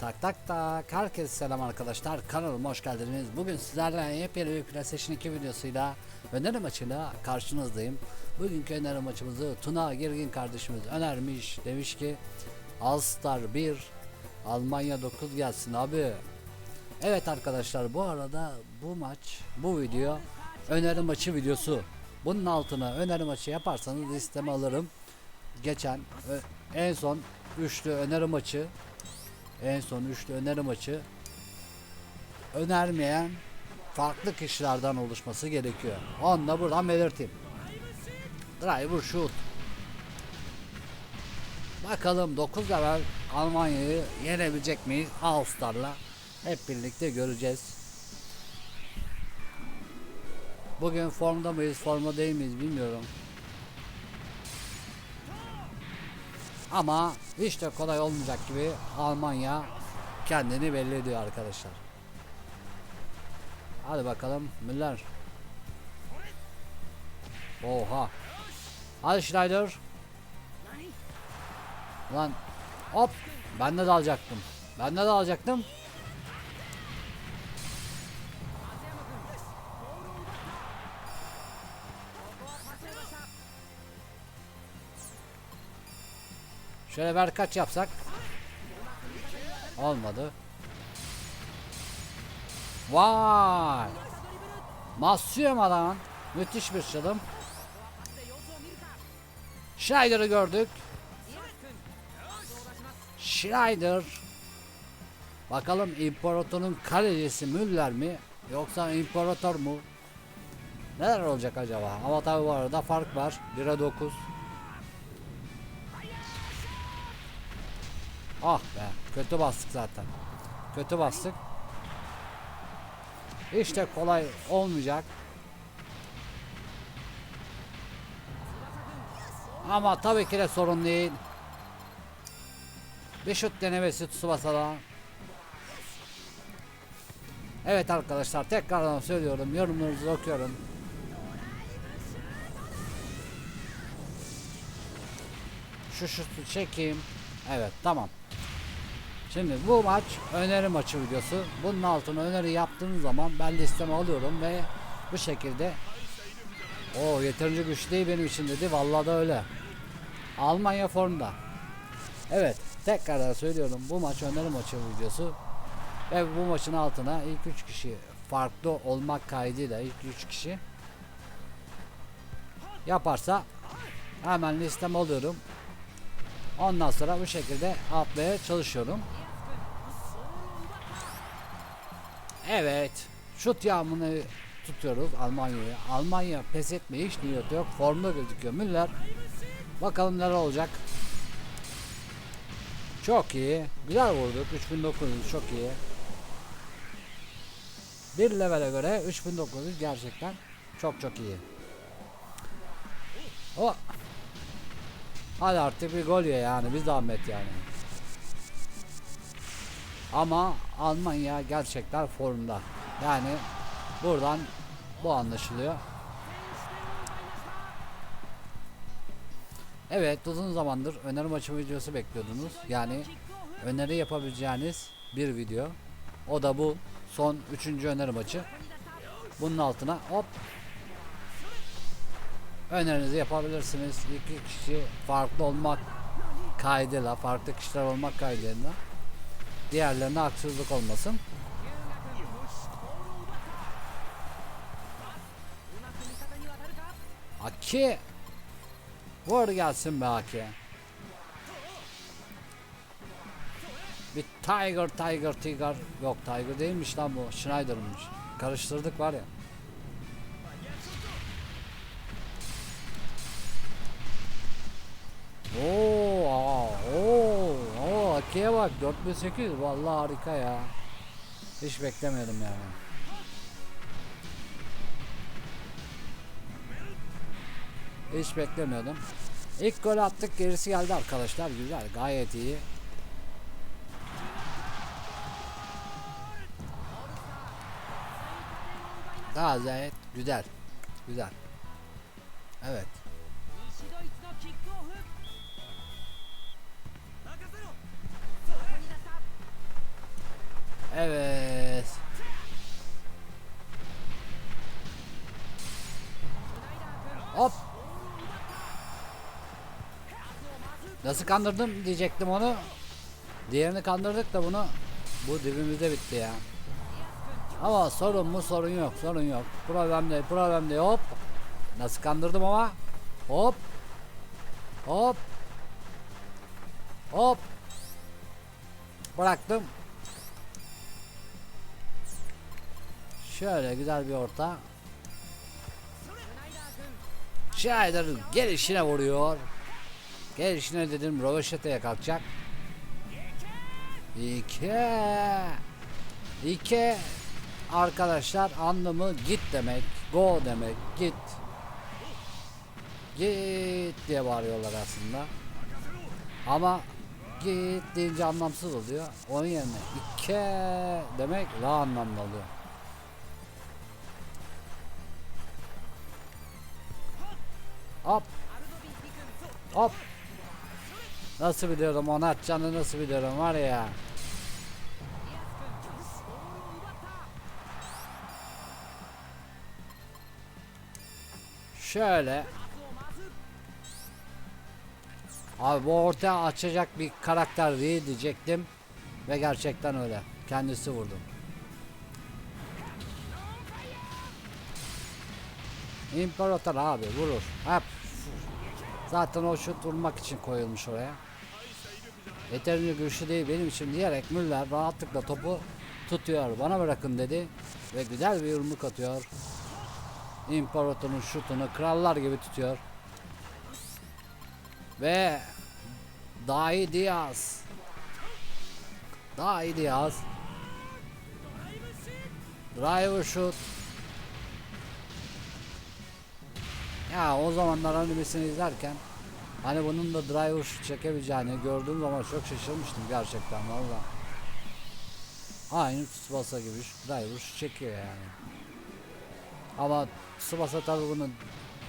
Tak tak tak. Herkese selam arkadaşlar. Kanalıma hoş geldiniz. Bugün sizlerle yepyeni bir PlayStation 2 videosuyla öneri maçıyla karşınızdayım. Bugünkü öneri maçımızı Tuna Girgin kardeşimiz önermiş. Demiş ki All Star 1 Almanya 9 gelsin abi. Evet arkadaşlar bu arada bu maç bu video öneri maçı videosu. Bunun altına öneri maçı yaparsanız listeme alırım. Geçen ö- en son üçlü öneri maçı en son üçlü öneri maçı önermeyen farklı kişilerden oluşması gerekiyor. Onu da buradan belirteyim. Driver shoot. Bakalım 9 level Almanya'yı yenebilecek miyiz All Star'la? Hep birlikte göreceğiz. Bugün formda mıyız, formda değil miyiz bilmiyorum. Ama hiç de kolay olmayacak gibi Almanya kendini belli ediyor arkadaşlar. Hadi bakalım Müller. Oha. Hadi Schneider. Lan hop ben de alacaktım. Ben de alacaktım. Şöyle ver kaç yapsak. Olmadı. Vay. Masyum adam. Müthiş bir çalım. Schneider'ı gördük. Schneider. Bakalım İmparator'un kalecisi Müller mi? Yoksa İmparator mu? Neler olacak acaba? Ama tabi bu arada fark var. 1'e 9. Ah be. Kötü bastık zaten. Kötü bastık. De kolay olmayacak. Ama tabii ki de sorun değil. Bir şut denemesi Tsubasa'dan. Evet arkadaşlar tekrardan söylüyorum yorumlarınızı okuyorum. Şu şutu çekeyim. Evet tamam. Şimdi bu maç öneri maçı videosu. Bunun altına öneri yaptığınız zaman ben listeme alıyorum ve bu şekilde o yeterince güçlü değil benim için dedi. Vallahi da öyle. Almanya formda. Evet tekrardan söylüyorum bu maç öneri maçı videosu ve bu maçın altına ilk 3 kişi farklı olmak kaydıyla ilk 3 kişi yaparsa hemen listeme alıyorum. Ondan sonra bu şekilde atmaya çalışıyorum. Evet. Şut yağmurunu tutuyoruz Almanya'yı. Almanya pes etmeye hiç niyeti yok. Formda gözüküyor Müller. Bakalım neler olacak. Çok iyi. Güzel vurduk. 3900 çok iyi. Bir levele göre 3900 gerçekten çok çok iyi. O Hadi artık bir gol ye yani bir zahmet yani. Ama Almanya gerçekten formda. Yani buradan bu anlaşılıyor. Evet uzun zamandır öneri maçı videosu bekliyordunuz. Yani öneri yapabileceğiniz bir video. O da bu son üçüncü öneri maçı. Bunun altına hop önerinizi yapabilirsiniz. İki kişi farklı olmak kaydıyla, farklı kişiler olmak kaydıyla diğerlerine haksızlık olmasın. Aki Vur gelsin be Aki Bir Tiger Tiger Tiger. Yok Tiger değilmiş lan bu. Schneider'mış. Karıştırdık var ya. Oo, aa, oo, Aki'ye bak 4800 vallahi harika ya. Hiç beklemiyordum yani. Hiç beklemiyordum. İlk gol attık gerisi geldi arkadaşlar güzel gayet iyi. Gayet güzel. Güzel. Evet. Evet. Hop. Nasıl kandırdım diyecektim onu. Diğerini kandırdık da bunu bu dibimizde bitti ya. Ama sorun mu sorun yok sorun yok. Problem değil problem değil hop. Nasıl kandırdım ama. Hop. Hop. Hop. Bıraktım. Şöyle güzel bir orta. Schneider gelişine vuruyor. Gelişine dedim Rovaşeta'ya kalkacak. İki. İki. Arkadaşlar anlamı git demek. Go demek. Git. Git diye bağırıyorlar aslında. Ama git deyince anlamsız oluyor. Onun yerine iki demek daha anlamlı oluyor. Hop. Hop. Nasıl biliyorum onu atacağını nasıl biliyorum var ya. Şöyle. Abi bu ortaya açacak bir karakter değil diyecektim. Ve gerçekten öyle. Kendisi vurdu. İmparator abi vurur. Hep. Zaten o şut vurmak için koyulmuş oraya. Yeterince güçlü değil benim için diyerek Müller rahatlıkla topu tutuyor. Bana bırakın dedi. Ve güzel bir yumruk atıyor. İmparatorun şutunu krallar gibi tutuyor. Ve Dahi Diaz. Dahi Diaz. Driver shoot. Ya o zamanlar animesini izlerken hani bunun da driver çekebileceğini gördüğüm zaman çok şaşırmıştım gerçekten valla. Aynı Tsubasa gibi driver çekiyor yani. Ama Tsubasa tabi bunu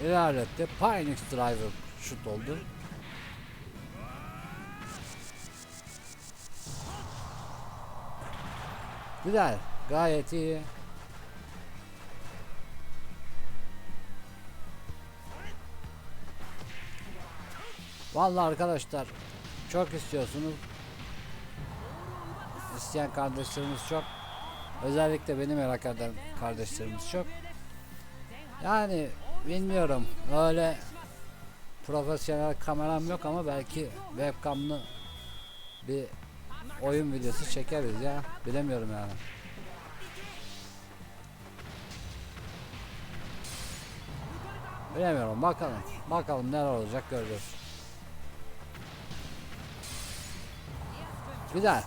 ilerletti. Pioneer driver shoot oldu. Güzel. Gayet iyi. Vallahi arkadaşlar çok istiyorsunuz. İsteyen kardeşlerimiz çok. Özellikle beni merak eden kardeşlerimiz çok. Yani bilmiyorum öyle profesyonel kameram yok ama belki webcamlı bir oyun videosu çekeriz ya. Bilemiyorum yani. Bilemiyorum bakalım. Bakalım neler olacak göreceğiz. Güzel.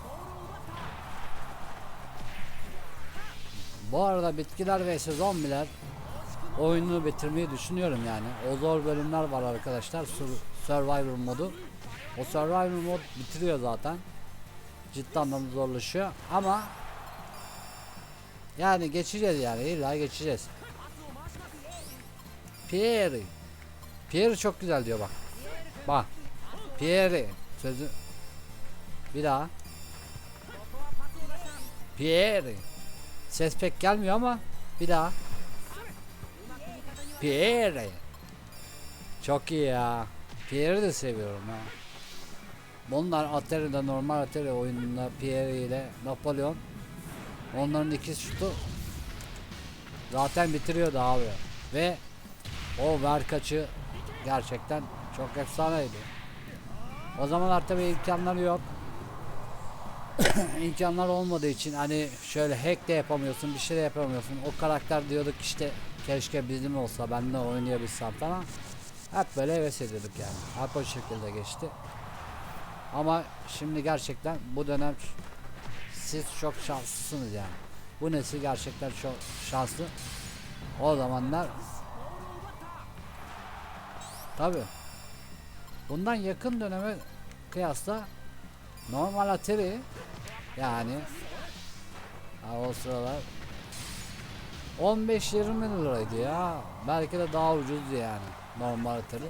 Bu arada bitkiler ve zombiler oyununu bitirmeyi düşünüyorum yani. O zor bölümler var arkadaşlar. Sur- Survivor modu. O Survivor mod bitiriyor zaten. Ciddi anlamda zorlaşıyor ama yani geçeceğiz yani illa geçeceğiz. Pierre. Pierre çok güzel diyor bak. Bak. Pierre. Sözü. Bir daha. Pierre. Ses pek gelmiyor ama bir daha. Pierre. Çok iyi ya. Pierre'i de seviyorum ha. Bunlar Atari'de normal Atari oyununda Pierre ile Napolyon. Onların iki şutu zaten bitiriyordu abi. Ve o ver kaçı gerçekten çok efsaneydi. O zamanlar tabii imkanları yok. imkanlar olmadığı için hani şöyle hack de yapamıyorsun bir şey de yapamıyorsun. O karakter diyorduk işte keşke bizim olsa ben de oynayabilsem falan. Hep böyle heves ediyorduk yani. Hep o şekilde geçti. Ama şimdi gerçekten bu dönem siz çok şanslısınız yani. Bu nesil gerçekten çok şanslı. O zamanlar tabi bundan yakın döneme kıyasla Normal ateri yani o sıralar 15-20 liraydı ya. Belki de daha ucuzdu yani normal ateri.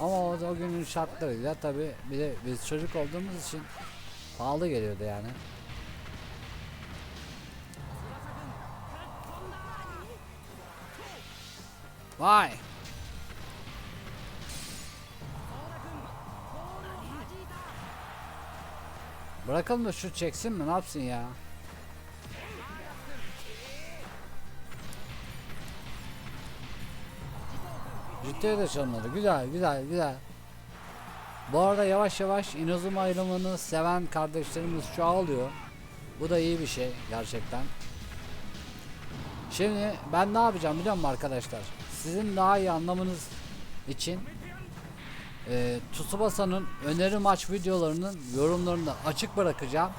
Ama o, o günün şartlarıyla tabi bir de biz çocuk olduğumuz için pahalı geliyordu yani. Vay! Bırakalım da şu çeksin mi ne yapsın ya? Ciddiye de çalmadı. Güzel güzel güzel. Bu arada yavaş yavaş Inazuma ayrımını seven kardeşlerimiz çoğalıyor. Bu da iyi bir şey gerçekten. Şimdi ben ne yapacağım biliyor musun arkadaşlar? Sizin daha iyi anlamanız için e, Tsubasa'nın öneri maç videolarının yorumlarını da açık bırakacağım.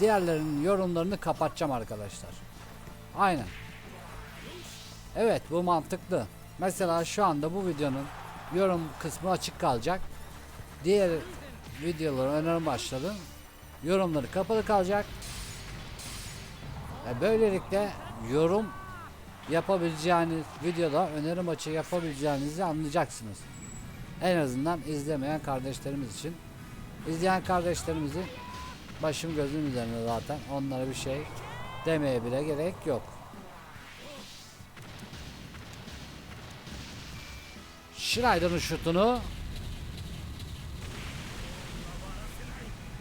Diğerlerinin yorumlarını kapatacağım arkadaşlar. Aynen. Evet bu mantıklı. Mesela şu anda bu videonun yorum kısmı açık kalacak. Diğer videoların öneri maçların yorumları kapalı kalacak. E, böylelikle yorum yapabileceğiniz videoda öneri maçı yapabileceğinizi anlayacaksınız. En azından izlemeyen kardeşlerimiz için. İzleyen kardeşlerimizin başım gözüm üzerinde zaten. Onlara bir şey demeye bile gerek yok. Schneider'ın şutunu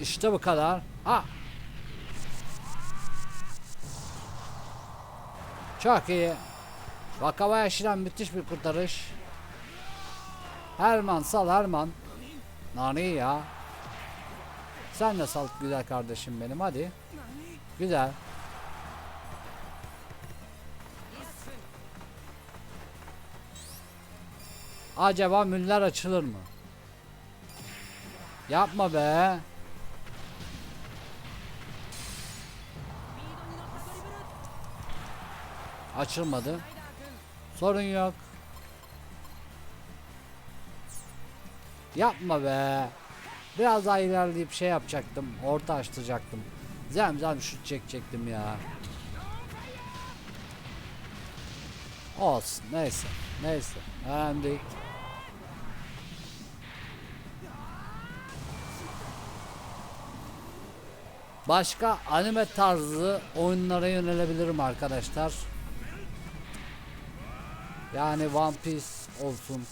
İşte bu kadar. Ha. Çok iyi. Wakabayashi'den müthiş bir kurtarış. Herman sal Herman. Nani ya. Sen de sal güzel kardeşim benim hadi. Güzel. Acaba müller açılır mı? Yapma be. Açılmadı. Sorun yok. Yapma be. Biraz daha ilerleyip şey yapacaktım. Orta açtıracaktım. Zemzem şut çekecektim ya. Olsun. Neyse. Neyse. Önemli. Başka anime tarzı oyunlara yönelebilirim arkadaşlar. Yani One Piece olsun.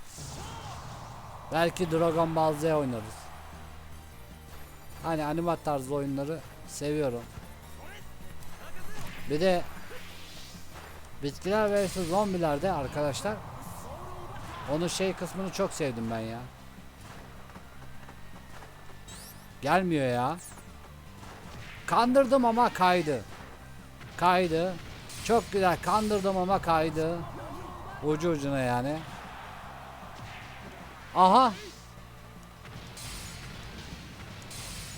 Belki Dragon Ball Z oynarız. Hani anime tarzı oyunları seviyorum. Bir de Bitkiler vs Zombilerde arkadaşlar onun şey kısmını çok sevdim ben ya. Gelmiyor ya. Kandırdım ama kaydı. Kaydı. Çok güzel kandırdım ama kaydı. Ucu ucuna yani. Aha.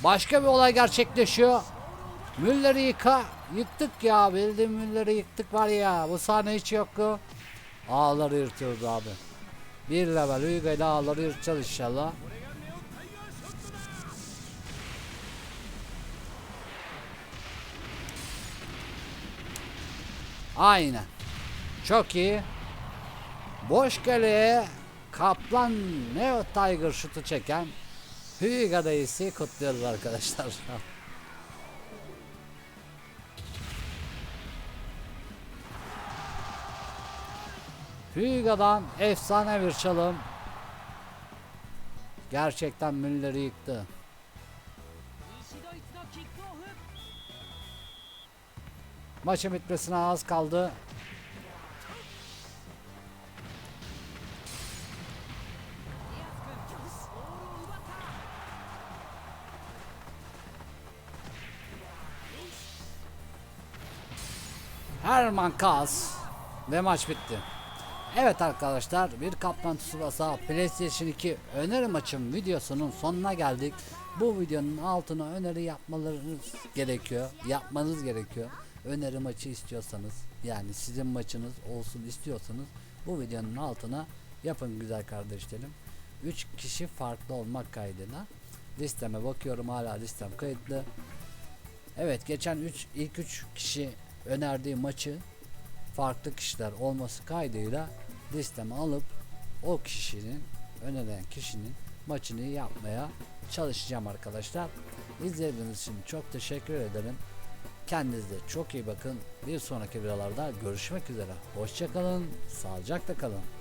Başka bir olay gerçekleşiyor. Müller'i yıka. Yıktık ya. Bildiğim Müller'i yıktık var ya. Bu sahne hiç yoktu. Ağları yırtıyoruz abi. Bir level Uyga ile ağları yırtacağız inşallah. Aynen. Çok iyi. Boş kaleye Kaplan Neo Tiger şutu çeken Hüyga Reis'i kutluyoruz arkadaşlar. Hüyga'dan efsane bir çalım. Gerçekten Müller'i yıktı. Maçın bitmesine az kaldı. Herman Kaz ve maç bitti. Evet arkadaşlar bir Kaplan Tsubasa PlayStation 2 öneri maçım videosunun sonuna geldik. Bu videonun altına öneri yapmalarınız gerekiyor. Yapmanız gerekiyor. Öneri maçı istiyorsanız yani sizin maçınız olsun istiyorsanız bu videonun altına yapın güzel kardeşlerim. 3 kişi farklı olmak kaydıyla listeme bakıyorum hala listem kayıtlı. Evet geçen 3 ilk 3 kişi önerdiği maçı farklı kişiler olması kaydıyla listeme alıp o kişinin öneren kişinin maçını yapmaya çalışacağım arkadaşlar. İzlediğiniz için çok teşekkür ederim. Kendinize çok iyi bakın. Bir sonraki videolarda görüşmek üzere. Hoşçakalın, sağlıcakla kalın.